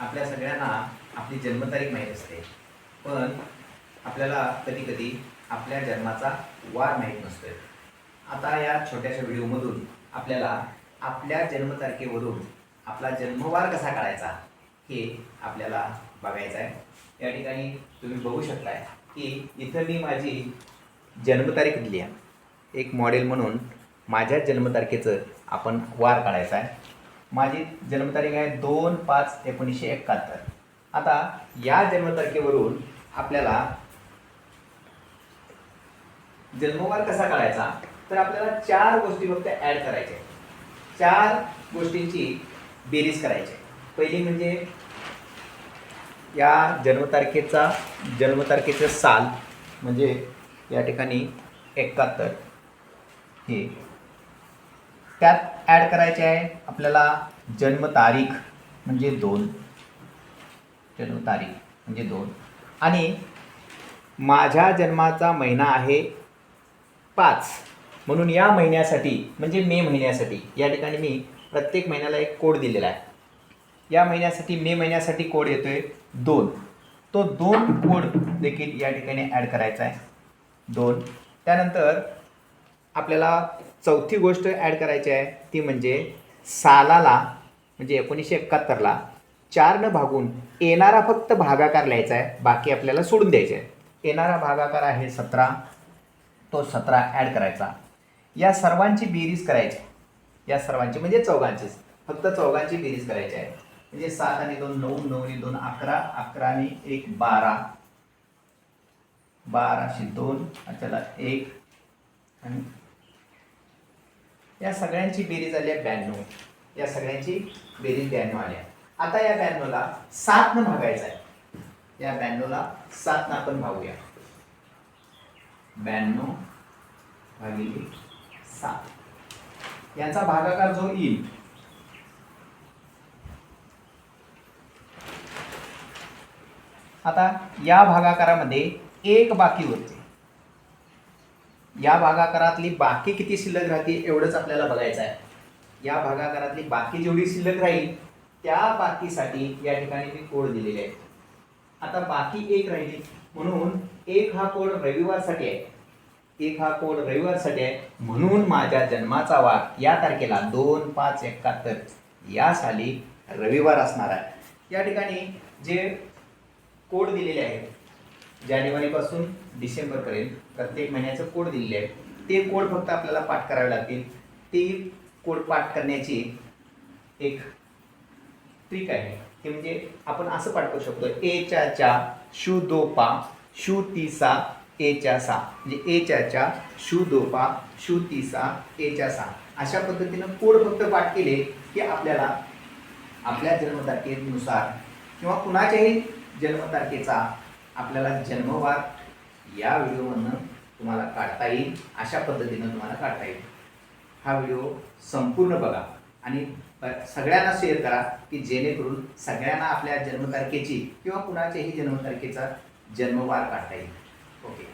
आपल्या सगळ्यांना आपली जन्मतारीख माहीत असते. पण आपल्याला कधी कधी आपल्या जन्माचा वार माहीत नसतोय. आता या छोट्याशा व्हिडिओमधून आपल्याला आपल्या जन्मतारखेवरून आपला जन्मवार कसा काढायचा हे आपल्याला बघायचं आहे. या ठिकाणी तुम्ही बघू शकताय की इथं मी माझी जन्मतारीख दिली आहे. एक मॉडेल म्हणून माझ्या जन्मतारखेचं आपण वार काढायचा आहे. माझी जन्मतारीख आहे दोन पाच एकोणीसशे एकाहत्तर. आता या जन्मतारखेवरून आपल्याला जन्मवार कसा काढायचा? तर आपल्याला चार गोष्टी फक्त ॲड करायच्या चार गोष्टींची बेरीज करायची. आहे. पहिली म्हणजे या जन्मतारखेचा जन्मतारखेचं साल म्हणजे या ठिकाणी एकाहत्तर. हे त्यात ॲड करायचे आहे. आपल्याला जन्मतारीख म्हणजे दोन. जन्मतारीख म्हणजे दोन. आणि माझ्या जन्माचा महिना आहे पाच. म्हणून या महिन्यासाठी म्हणजे मे महिन्यासाठी या ठिकाणी मी प्रत्येक महिन्याला एक कोड दिलेला आहे. या महिन्यासाठी मे महिन्यासाठी कोड येतो आहे दोन. तो दोन कोड देखील या ठिकाणी ॲड करायचा आहे. दोन. त्यानंतर आपल्याला चौथी गोष्ट ॲड करायची आहे ती म्हणजे सालाला म्हणजे एकोणीसशे एकाहत्तरला चारनं भागून येणारा फक्त भागाकार लिहायचा आहे बाकी आपल्याला सोडून द्यायचे आहे. येणारा भागाकार आहे सतरा तो सतरा ॲड करायचा. या सर्वांची बेरीज करायची या सर्वांची म्हणजे चौघांचीच फक्त चौघांची बेरीज करायची आहे. म्हणजे सात आणि दोन नऊ नऊ आणि दोन अकरा अकरा आणि एक बारा. बाराशे दोन त्याला एक आणि या सगळ्यांची बेरीज आली आहे ब्याण्णव. या सगळ्यांची बेरीज ब्याण्णव आली आहे. आता या ब्याण्णवला सातनं भागायचं आहे. या ब्याण्णवला सातनं आपण भागूया. ब्याण्णव भागिले सात. यांचा भागाकार जो येईल आता या भागाकारामध्ये एक बाकी होते. या भागाकारातली बाकी किती शिल्लक राहते एवढंच आपल्याला बघायचं आहे. या भागाकारातली बाकी जेवढी शिल्लक राहील त्या बाकीसाठी या ठिकाणी मी कोड दिलेले आहे आता बाकी एक राहिली. म्हणून एक हा कोड रविवारसाठी आहे. एक हा कोड रविवारसाठी आहे. म्हणून माझ्या जन्माचा वार या तारखेला दोन पाच एकाहत्तर या साली रविवार असणार आहे. या ठिकाणी जे कोड दिलेले आहेत जानेवारीपासून डिसेंबरपर्यंत प्रत्येक महिन्याचं कोड दिलेले आहे ते कोड फक्त आपल्याला पाठ करावे लागतील. ते कोड पाठ करण्याची एक ट्रिक आहे. ते म्हणजे आपण असं पाठ करू शकतो. ए चा चा शू दो पा शू तीसा ए चा सा. म्हणजे ए चा चा शू दो पा शू तीसा ए चा सा. अशा पद्धतीनं कोड फक्त पाठ केले की आपल्याला आपल्या जन्मतारखेनुसार किंवा कुणाच्याही जन्मतारखेचा आपल्याला जन्मवार या व्हिडिओमधनं तुम्हाला काढता येईल अशा पद्धतीनं तुम्हाला काढता येईल. हा व्हिडिओ संपूर्ण बघा आणि सगळ्यांना शेअर करा की जेणेकरून सगळ्यांना आपल्या जन्मतारखेची किंवा कुणाच्याही जन्मतारखेचा जन्मवार काढता येईल. ओके